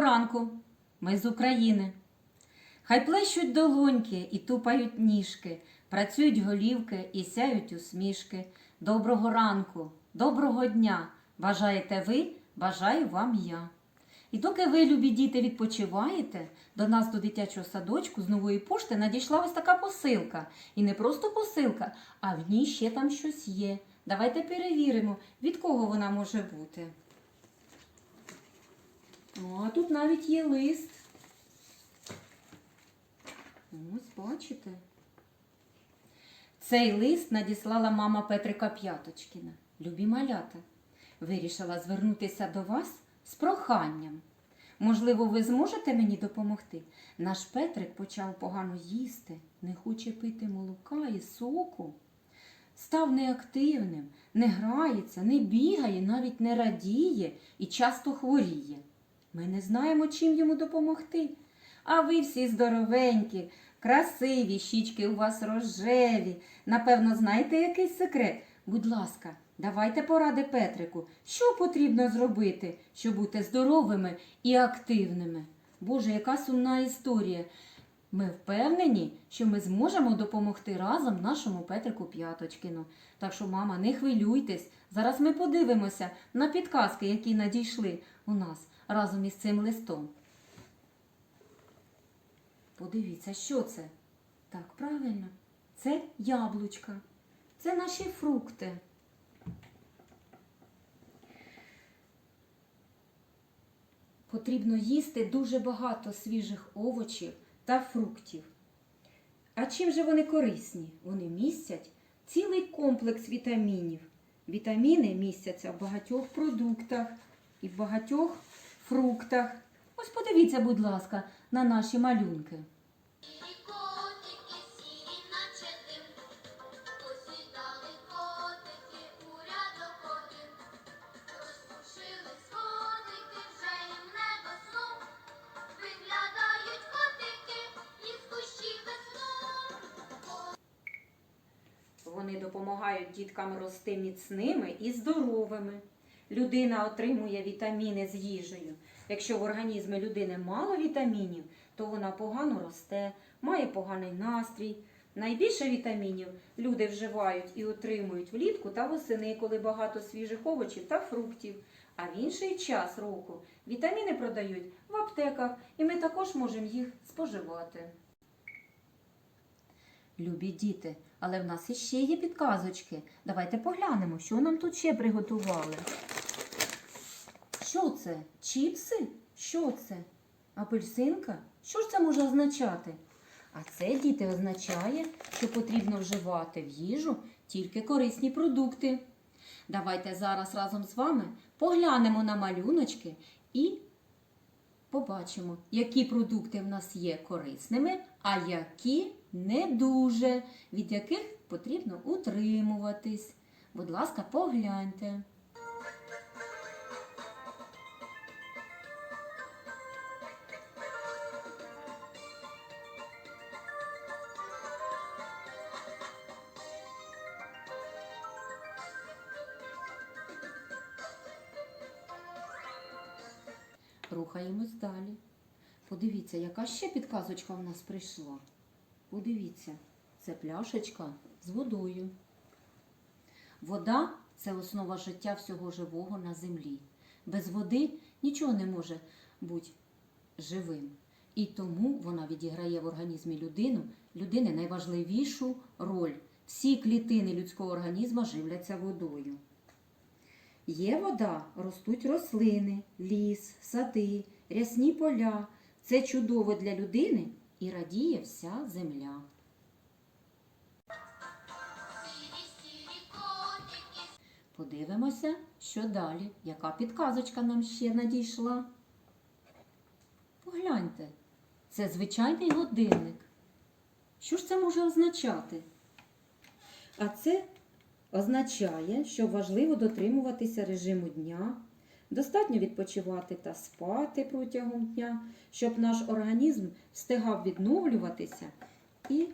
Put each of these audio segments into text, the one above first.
ранку! Ми з України. Хай плещуть долоньки і тупають ніжки, працюють голівки і сяють усмішки. Доброго ранку, доброго дня! Бажаєте ви, бажаю вам я. І доки ви, любі діти, відпочиваєте, до нас до дитячого садочку з нової пошти надійшла ось така посилка. І не просто посилка, а в ній ще там щось є. Давайте перевіримо, від кого вона може бути. А тут навіть є лист. Ось, бачите. Цей лист надіслала мама Петрика П'яточкіна. Любі малята. Вирішила звернутися до вас з проханням. Можливо, ви зможете мені допомогти? Наш Петрик почав погано їсти, не хоче пити молока і соку. Став неактивним, не грається, не бігає, навіть не радіє і часто хворіє. Ми не знаємо, чим йому допомогти. А ви всі здоровенькі, красиві, щічки у вас рожеві. Напевно, знаєте якийсь секрет? Будь ласка, давайте поради Петрику, що потрібно зробити, щоб бути здоровими і активними. Боже, яка сумна історія. Ми впевнені, що ми зможемо допомогти разом нашому Петрику П'яточкіну. Так що, мама, не хвилюйтесь. Зараз ми подивимося на підказки, які надійшли у нас разом із цим листом. Подивіться, що це? Так, правильно, це яблучка. Це наші фрукти. Потрібно їсти дуже багато свіжих овочів та фруктів. А чим же вони корисні? Вони містять цілий комплекс вітамінів. Вітаміни містяться в багатьох продуктах і в багатьох фруктах. Ось подивіться, будь ласка, на наші малюнки. Вони допомагають діткам рости міцними і здоровими. Людина отримує вітаміни з їжею. Якщо в організмі людини мало вітамінів, то вона погано росте, має поганий настрій. Найбільше вітамінів люди вживають і отримують влітку та восени, коли багато свіжих овочів та фруктів. А в інший час року вітаміни продають в аптеках, і ми також можемо їх споживати. Любі діти, але в нас іще є підказочки. Давайте поглянемо, що нам тут ще приготували. Що це? Чіпси? Що це? Апельсинка? Що ж це може означати? А це, діти, означає, що потрібно вживати в їжу тільки корисні продукти. Давайте зараз разом з вами поглянемо на малюночки і побачимо, які продукти в нас є корисними, а які не дуже, від яких потрібно утримуватись. Будь ласка, погляньте. Рухаємось далі. Подивіться, яка ще підказочка в нас прийшла. Подивіться, це пляшечка з водою. Вода це основа життя всього живого на землі. Без води нічого не може бути живим. І тому вона відіграє в організмі людину, людини найважливішу роль. Всі клітини людського організму живляться водою. Є вода, ростуть рослини, ліс, сади, рясні поля. Це чудово для людини і радіє вся земля. Подивимося, що далі, яка підказочка нам ще надійшла. Погляньте, це звичайний годинник. Що ж це може означати? А це означає, що важливо дотримуватися режиму дня, достатньо відпочивати та спати протягом дня, щоб наш організм встигав відновлюватися і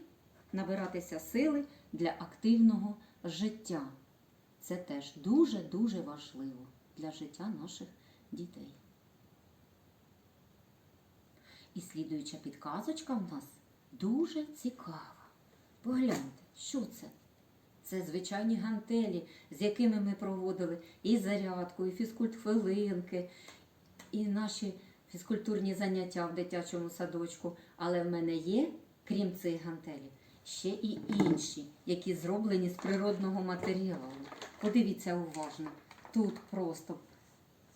набиратися сили для активного життя. Це теж дуже-дуже важливо для життя наших дітей. І слідуюча підказочка в нас дуже цікава. Погляньте, що це? Це звичайні гантелі, з якими ми проводили і зарядку, і фізкульт-хвилинки, і наші фізкультурні заняття в дитячому садочку. Але в мене є, крім цих гантелів, ще і інші, які зроблені з природного матеріалу. Подивіться уважно. Тут просто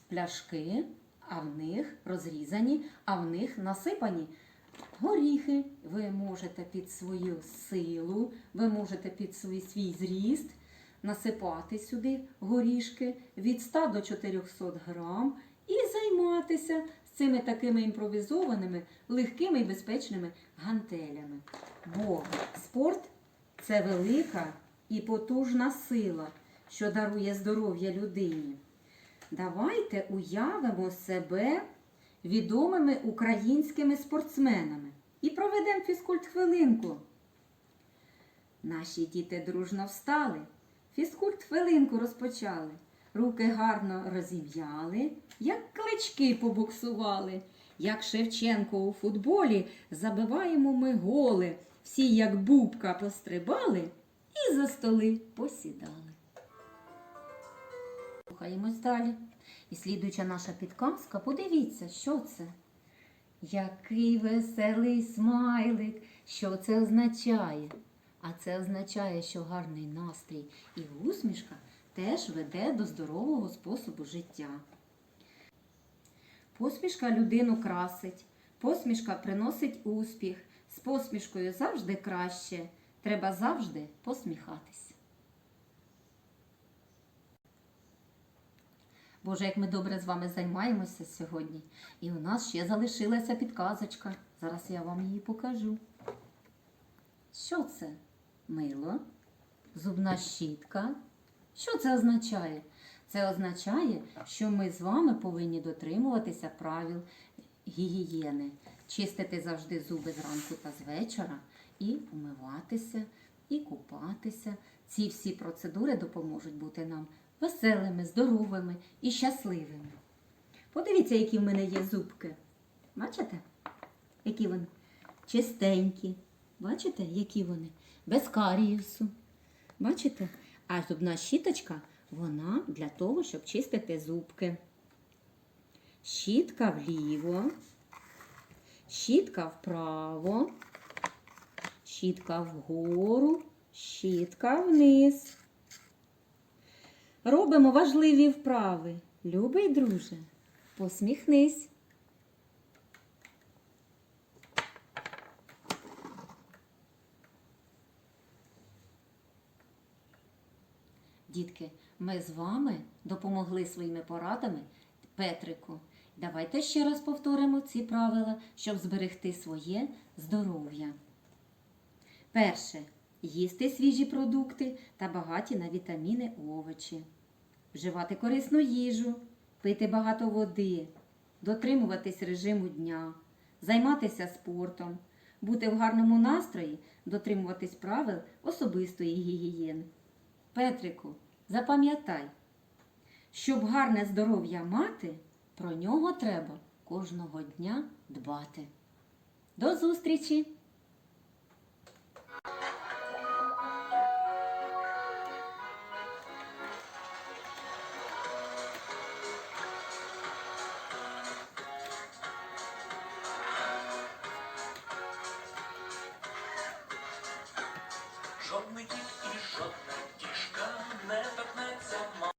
пляшки, а в них розрізані, а в них насипані горіхи. Ви можете під свою силу, ви можете під свій, свій зріст насипати сюди горішки від 100 до 400 грам і займатися з цими такими імпровізованими, легкими і безпечними гантелями. Бо спорт це велика і потужна сила, що дарує здоров'я людині. Давайте уявимо себе відомими українськими спортсменами і проведемо фізкульт-хвилинку. Наші діти дружно встали, фізкульт-хвилинку розпочали, руки гарно розім'яли, як клички побуксували. Як Шевченко у футболі забиваємо ми голи, всі як бубка пострибали і за столи посідали. Рухаємось далі. І слідуюча наша підказка, подивіться, що це. Який веселий смайлик. Що це означає? А це означає, що гарний настрій і усмішка теж веде до здорового способу життя. Посмішка людину красить, посмішка приносить успіх. З посмішкою завжди краще. Треба завжди посміхатись. Боже, як ми добре з вами займаємося сьогодні. І у нас ще залишилася підказочка. Зараз я вам її покажу. Що це? Мило, зубна щітка. Що це означає? Це означає, що ми з вами повинні дотримуватися правил гігієни, чистити завжди зуби зранку та з вечора, і умиватися, і купатися. Ці всі процедури допоможуть бути нам веселими, здоровими і щасливими. Подивіться, які в мене є зубки. Бачите? Які вони? Чистенькі. Бачите, які вони? Без каріусу. Бачите? А зубна щіточка, вона для того, щоб чистити зубки. Щітка вліво, щітка вправо, щітка вгору, щітка вниз. Робимо важливі вправи. Любий друже, посміхнись. Дітки, ми з вами допомогли своїми порадами Петрику. Давайте ще раз повторимо ці правила, щоб зберегти своє здоров'я. Перше. Їсти свіжі продукти та багаті на вітаміни овочі. Вживати корисну їжу, пити багато води, дотримуватись режиму дня, займатися спортом, бути в гарному настрої, дотримуватись правил особистої гігієни. Петрику, запам'ятай, щоб гарне здоров'я мати, про нього треба кожного дня дбати. До зустрічі!